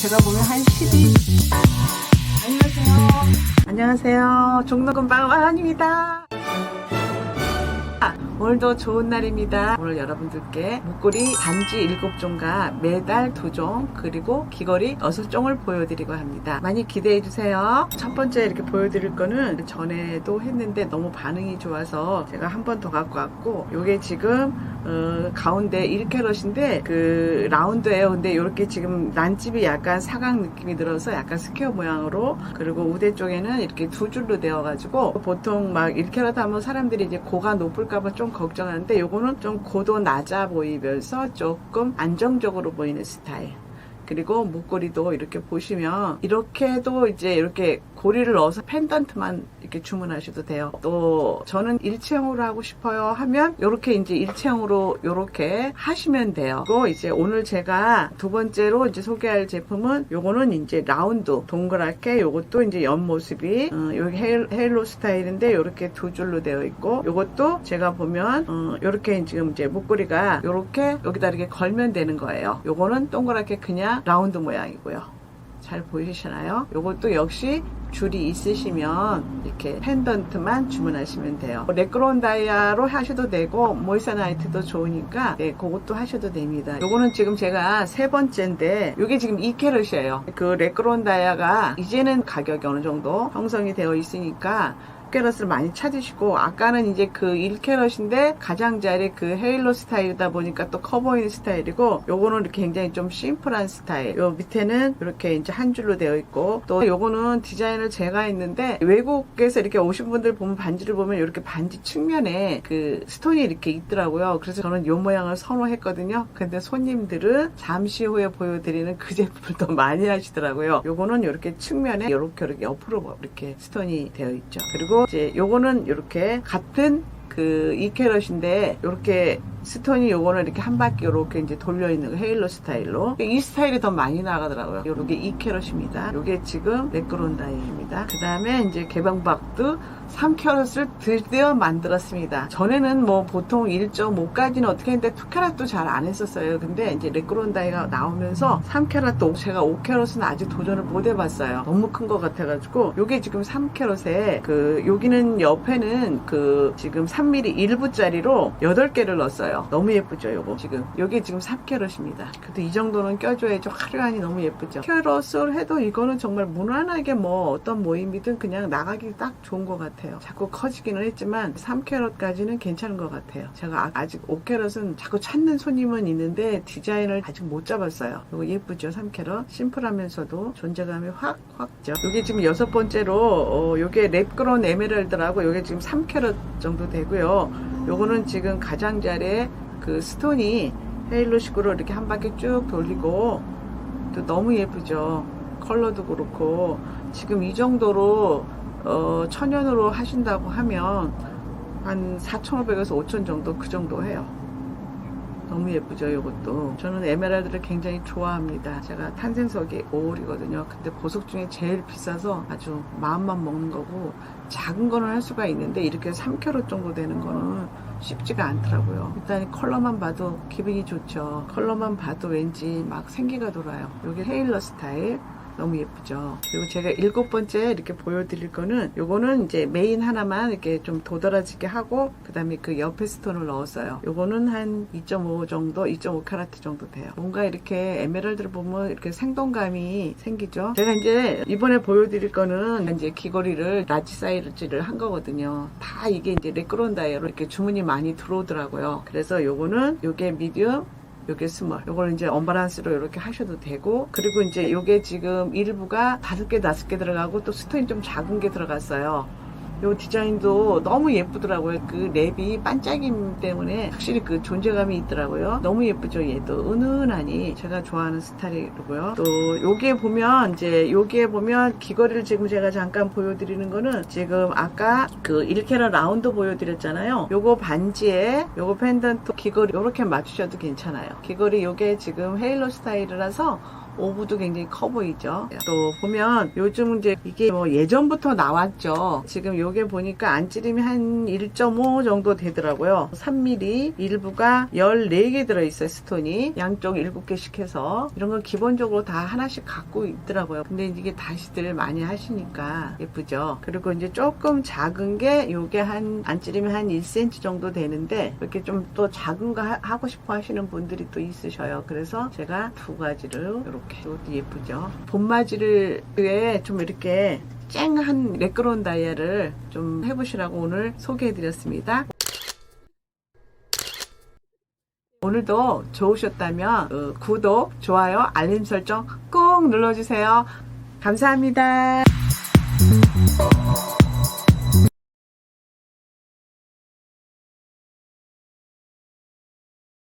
제가 보면 한 12. 안녕하세요. 안녕하세요. 종로금 방황입니다. 오늘도 좋은 날입니다. 오늘 여러분들께 목걸이 반지 7종과 매달 2종 그리고 귀걸이 6종을 보여드리고 합니다. 많이 기대해주세요. 첫 번째 이렇게 보여드릴 거는 전에도 했는데 너무 반응이 좋아서 제가 한 번 더 갖고 왔고 요게 지금 어, 가운데 1캐럿인데 그 라운드예요. 근데 이렇게 지금 난집이 약간 사각 느낌이 들어서 약간 스퀘어 모양으로 그리고 우대 쪽에는 이렇게 두 줄로 되어가지고 보통 막 1캐럿 하면 사람들이 이제 고가 높을까봐 좀 걱정하는데 요거는 좀 고도 낮아 보이면서 조금 안정적으로 보이는 스타일. 그리고 목걸이도 이렇게 보시면 이렇게도 이제 이렇게 고리를 넣어서 펜던트만 이렇게 주문하셔도 돼요. 또 저는 일체형으로 하고 싶어요 하면 이렇게 이제 일체형으로 이렇게 하시면 돼요. 그리고 이제 오늘 제가 두 번째로 이제 소개할 제품은 요거는 이제 라운드 동그랗게 요것도 이제 옆모습이 어, 여기 헤일, 헤일로 스타일인데 이렇게 두 줄로 되어 있고 요것도 제가 보면 어, 이렇게 지금 이제 목걸이가 이렇게 여기다 이렇게 걸면 되는 거예요. 요거는 동그랗게 그냥 라운드 모양이고요. 잘 보이시나요? 요것도 역시 줄이 있으시면 이렇게 펜던트만 주문하시면 돼요. 레크론 다이아로 하셔도 되고 모이사나이트도 좋으니까 네, 그것도 하셔도 됩니다. 요거는 지금 제가 세 번째인데 요게 지금 2캐럿이에요. 그 레크론 다이아가 이제는 가격이 어느 정도 형성이 되어 있으니까 캐럿을 많이 찾으시고 아까는 이제 그 1캐럿인데 가장자리 그 헤일로 스타일이다 보니까 또 커 보이는 스타일이고 요거는 굉장히 좀 심플한 스타일. 요 밑에는 이렇게 이제 한 줄로 되어 있고 또 요거는 디자인을 제가 했는데 외국에서 이렇게 오신 분들 보면 반지를 보면 이렇게 반지 측면에 그 스톤이 이렇게 있더라고요. 그래서 저는 요 모양을 선호했거든요. 근데 손님들은 잠시 후에 보여드리는 그 제품을 더 많이 하시더라고요. 요거는 이렇게 측면에 이렇게 이렇게 옆으로 이렇게 스톤이 되어 있죠. 그리고 이제 요거는 이렇게 같은 그 2캐럿인데 이렇게 스톤이 요거는 이렇게 한 바퀴 이렇게 이제 돌려 있는 거 헤일로 스타일로 이 스타일이 더 많이 나가더라고요. 요게 2캐럿입니다. 요게 지금 레크론 다이입니다. 그 다음에 이제 개방박도 3캐럿을 드디어 만들었습니다. 전에는 뭐 보통 1.5까지는 어떻게 했는데 2캐럿도 잘 안 했었어요. 근데 이제 레크론 다이가 나오면서 3캐럿도 제가 5캐럿은 아직 도전을 못 해봤어요. 너무 큰 것 같아가지고 요게 지금 3캐럿에 그 여기는 옆에는 그 지금 3mm 1부짜리로 8개를 넣었어요. 너무 예쁘죠, 요거 지금. 요게 지금 3캐럿입니다. 그래도 이 정도는 껴줘야죠. 화려하니 너무 예쁘죠. 캐럿을 해도 이거는 정말 무난하게 뭐 어떤 모임이든 그냥 나가기 딱 좋은 것 같아요. 자꾸 커지기는 했지만 3캐럿까지는 괜찮은 것 같아요. 제가 아- 아직 5캐럿은 자꾸 찾는 손님은 있는데 디자인을 아직 못 잡았어요. 이거 예쁘죠, 3캐럿. 심플하면서도 존재감이 확, 확죠. 요게 지금 여섯 번째로, 어, 요게 랩그론 에메랄드라고 요게 지금 3캐럿 정도 되고요. 요거는 지금 가장자리에 그 스톤이 헤일로식으로 이렇게 한 바퀴 쭉 돌리고 또 너무 예쁘죠. 컬러도 그렇고 지금 이 정도로 어, 천연으로 하신다고 하면 한 4,500에서 5,000 정도 그 정도 해요. 너무 예쁘죠, 이것도. 저는 에메랄드를 굉장히 좋아합니다. 제가 탄생석이 5월이거든요. 근데 보석 중에 제일 비싸서 아주 마음만 먹는 거고, 작은 거는 할 수가 있는데, 이렇게 3캐럿 정도 되는 거는 쉽지가 않더라고요. 일단 컬러만 봐도 기분이 좋죠. 컬러만 봐도 왠지 막 생기가 돌아요. 여기 헤일러 스타일. 너무 예쁘죠. 그리고 제가 일곱 번째 이렇게 보여드릴 거는 요거는 이제 메인 하나만 이렇게 좀 도드라지게 하고 그 다음에 그 옆에 스톤을 넣었어요. 요거는 한 2.5 정도, 2.5 카라트 정도 돼요. 뭔가 이렇게 에메랄드를 보면 이렇게 생동감이 생기죠. 제가 이제 이번에 보여드릴 거는 이제 귀걸이를 라지 사이즈를 한 거거든요. 다 이게 이제 레크론 다이어로 이렇게 주문이 많이 들어오더라고요. 그래서 요거는 요게 미디움 요게 스몰. 요걸 이제 언바란스로 이렇게 하셔도 되고 그리고 이제 요게 지금 일부가 다섯 개 다섯 개 들어가고 또 스톤이 좀 작은 게 들어갔어요. 요 디자인도 너무 예쁘더라고요. 그 랩이 반짝임 때문에 확실히 그 존재감이 있더라고요. 너무 예쁘죠, 얘도. 은은하니 제가 좋아하는 스타일이고요. 또 여기에 보면 이제 여기에 보면 귀걸이를 지금 제가 잠깐 보여드리는 거는 지금 아까 그 1캐럿 라운드 보여드렸잖아요. 요거 반지에 요거 펜던트 귀걸이 요렇게 맞추셔도 괜찮아요. 귀걸이 요게 지금 헤일로 스타일이라서 오브도 굉장히 커 보이죠. 또 보면 요즘 이제 이게 뭐 예전부터 나왔죠. 지금 요게 보니까 안찌림이 한 1.5 정도 되더라고요. 3mm 일부가 14개 들어있어요. 스톤이 양쪽 7개씩 해서 이런 건 기본적으로 다 하나씩 갖고 있더라고요. 근데 이게 다시들 많이 하시니까 예쁘죠. 그리고 이제 조금 작은 게 요게 한 안찌림이 한 1cm 정도 되는데 이렇게 좀 또 작은 거 하- 하고 싶어 하시는 분들이 또 있으셔요. 그래서 제가 두 가지를 이렇게 이것도 예쁘죠. 봄맞이를 위해 좀 이렇게 쨍한 매끄러운 다이아를 좀 해보시라고 오늘 소개해드렸습니다. 오늘도 좋으셨다면 어, 구독, 좋아요, 알림 설정 꼭 눌러주세요. 감사합니다.